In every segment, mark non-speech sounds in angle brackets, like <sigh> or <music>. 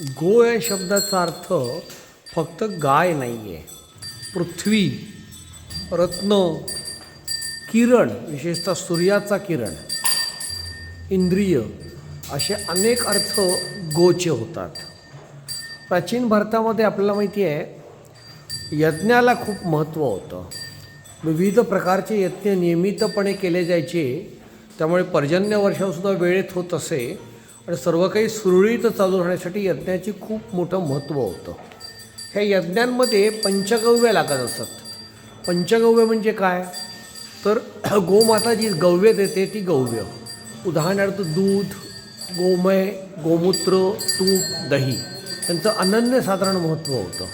गो या शब्दाचा अर्थ फक्त गाय नाही आहे पृथ्वी रत्न किरण विशेषतः सूर्याचा किरण इंद्रिय असे अनेक अर्थ गोचे होतात. प्राचीन भारतामध्ये आपल्याला माहिती आहे यज्ञाला खूप महत्त्व होतं. विविध प्रकारचे यज्ञ नियमितपणे केले जायचे. त्यामुळे पर्जन्य वर्षसुद्धा वेळेत होत असे. आणि सर्व काही सुरळीत चालू राहण्यासाठी यज्ञाची खूप मोठं महत्त्व होतं. ह्या यज्ञांमध्ये पंचगव्य लागत असत. पंचगव्य म्हणजे काय? तर <clears throat> गोमाता जी गव्य देते ती गव्य. उदाहरणार्थ दूध गोमय गोमूत्र तूप दही यांचं अनन्यसाधारण महत्त्व होतं.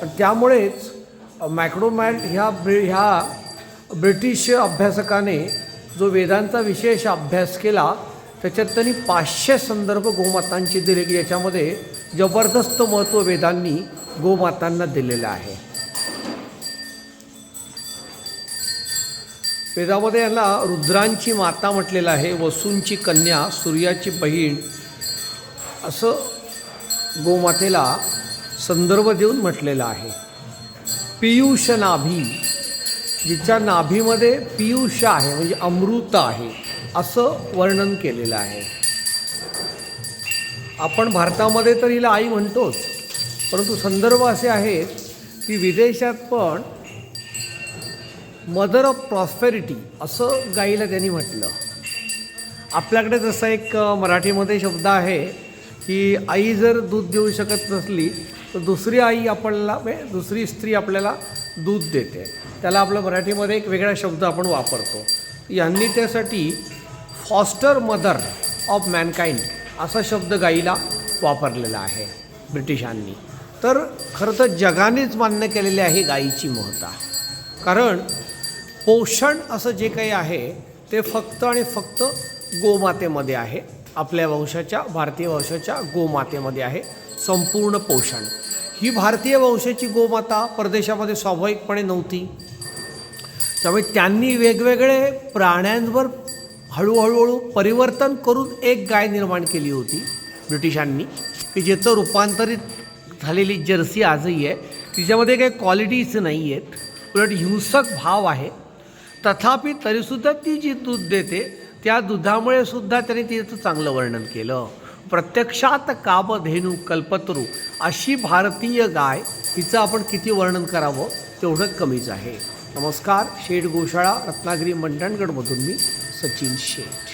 आणि त्यामुळेच मॅक्रोमॅट ह्या ब्रि ह्या ब्रिटिश अभ्यासकाने जो वेदांचा विशेष अभ्यास केला त्याच्यात त्यांनी पाचशे संदर्भ गोमातांचे दिले की याच्यामध्ये जबरदस्त महत्त्व वेदांनी गोमातांना दिलेलं आहे. वेदामध्ये याला रुद्रांची माता म्हटलेलं आहे वसूंची कन्या सूर्याची बहीण असं गोमातेला संदर्भ देऊन म्हटलेलं आहे. पियुष नाभी जिच्या नाभीमध्ये पियुष आहे म्हणजे अमृत आहे. असं वर्णन केलेलं आहे. आपण भारतामध्ये तर हिला आई म्हणतोच परंतु संदर्भ असे आहेत की विदेशात पण मदर ऑफ प्रॉस्पेरिटी असं गाईला त्यांनी म्हटलं. आपल्याकडे जसा एक मराठीमध्ये शब्द आहे की आई जर दूध देऊ शकत नसली तर दुसरी आई आपल्याला म्हणजे दुसरी स्त्री आपल्याला दूध देते. त्याला आपलं मराठीमध्ये एक वेगळा शब्द आपण वापरतो. यांनी त्यासाठी फॉस्टर मदर ऑफ मॅनकाइंड असा शब्द गाईला वापरलेला आहे ब्रिटिशांनी. तर खरं तर जगानेच मान्य केलेली आहे गाईची महत्ता. कारण पोषण असं जे काही आहे ते फक्त आणि फक्त गोमातेमध्ये आहे. आपल्या वंशाच्या भारतीय वंशाच्या गोमातेमध्ये आहे. संपूर्ण पोषण. ही भारतीय वंशाची गोमाता परदेशामध्ये स्वाभाविकपणे नव्हती. त्यामुळे त्यांनी वेगवेगळे प्राण्यांवर हळूहळूहळू परिवर्तन करून एक गाय निर्माण केली होती ब्रिटिशांनी की ज्याचं रूपांतरित झालेली जर्सी आजही आहे तिच्यामध्ये काही क्वालिटीज नाही आहेत उलट हिंसक भाव आहे. तथापि तरीसुद्धा ती जी दूध देते त्या दुधामुळे सुद्धा त्यांनी तिचं चांगलं वर्णन केलं. प्रत्यक्षात काबधेनू कल्पतरू अशी भारतीय गाय हिचं आपण किती वर्णन करावं तेवढं कमीच आहे. नमस्कार शेठ गोशाळा रत्नागिरी मंडणगडमधून मी सचिन शेठ